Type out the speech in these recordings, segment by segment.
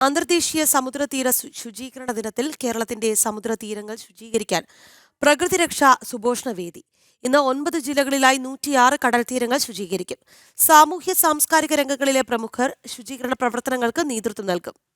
അന്തർദേശീയ സമുദ്രതീര ശുചീകരണ ദിനത്തിൽ കേരളത്തിന്റെ സമുദ്രതീരങ്ങൾ ശുചീകരിക്കാൻ പ്രകൃതി സുഭോഷണ സുപോഷണ വേദി. ഇന്ന് ഒൻപത് ജില്ലകളിലായി നൂറ്റിയാറ് കടൽ തീരങ്ങൾ ശുചീകരിക്കും. സാമൂഹ്യ സാംസ്കാരിക രംഗങ്ങളിലെ പ്രമുഖർ ശുചീകരണ പ്രവർത്തനങ്ങൾക്ക് നേതൃത്വം നൽകും.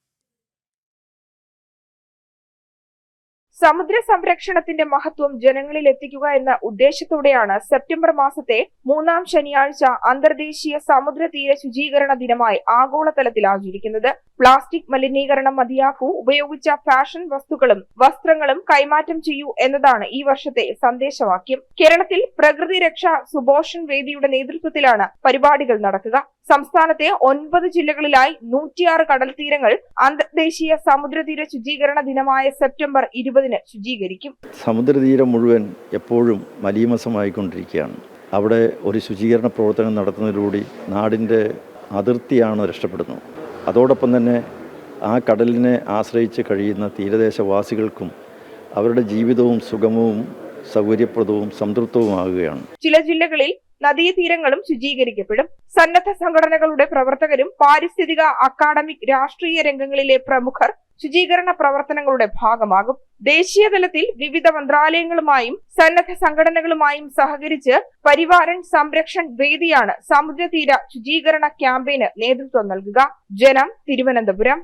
സമുദ്ര സംരക്ഷണത്തിന്റെ മഹത്വം ജനങ്ങളിൽ എത്തിക്കുക എന്ന ഉദ്ദേശത്തോടെയാണ് സെപ്റ്റംബർ മാസത്തെ മൂന്നാം ശനിയാഴ്ച അന്തർദേശീയ സമുദ്ര തീര ശുചീകരണ ദിനമായി ആഗോളതലത്തിൽ ആചരിക്കുന്നത്. പ്ലാസ്റ്റിക് മലിനീകരണം മതിയാക്കൂ ഉപയോഗിച്ച ഫാഷൻ വസ്തുക്കളും വസ്ത്രങ്ങളും കൈമാറ്റം ചെയ്യൂ എന്നതാണ് ഈ വർഷത്തെ സന്ദേശവാക്യം. കേരളത്തിൽ പ്രകൃതി രക്ഷ സുബോഷൻ വേദിയുടെ നേതൃത്വത്തിലാണ് പരിപാടികൾ നടക്കുക. സംസ്ഥാനത്തെ ഒൻപത് ജില്ലകളിലായി നൂറ്റിയാറ് കടൽ തീരങ്ങൾ അന്തർദേശീയ സമുദ്രതീര ശുചീകരണ ദിനമായ സെപ്റ്റംബർ ഇരുപതിന് ശുചീകരിക്കും. സമുദ്രതീരം മുഴുവൻ എപ്പോഴും മലീമസമായിക്കൊണ്ടിരിക്കുകയാണ്. അവിടെ ഒരു ശുചീകരണ പ്രവർത്തനം നടത്തുന്നതിലൂടെ നാടിന്റെ അതിർത്തിയാണ് രക്ഷപ്പെടുന്നത്. അതോടൊപ്പം തന്നെ ആ കടലിനെ ആശ്രയിച്ച് കഴിയുന്ന തീരദേശവാസികൾക്കും അവരുടെ ജീവിതവും സുഗമവും സൗകര്യപ്രദവും സംതൃപ്തവുമാകുകയാണ്. ചില ജില്ലകളിൽ നദീതീരങ്ങളും ശുചീകരിക്കപ്പെടും. സന്നദ്ധ സംഘടനകളുടെ പ്രവർത്തകരും പാരിസ്ഥിതിക അക്കാഡമിക് രാഷ്ട്രീയ രംഗങ്ങളിലെ പ്രമുഖർ ശുചീകരണ പ്രവർത്തനങ്ങളുടെ ഭാഗമാകും. ദേശീയതലത്തിൽ വിവിധ മന്ത്രാലയങ്ങളുമായും സന്നദ്ധ സംഘടനകളുമായും സഹകരിച്ച് പരിവാരൻ സംരക്ഷൺ വേദിയാണ് സമുദ്രതീര ശുചീകരണ ക്യാമ്പയിന് നേതൃത്വം നൽകുക. ജനം തിരുവനന്തപുരം.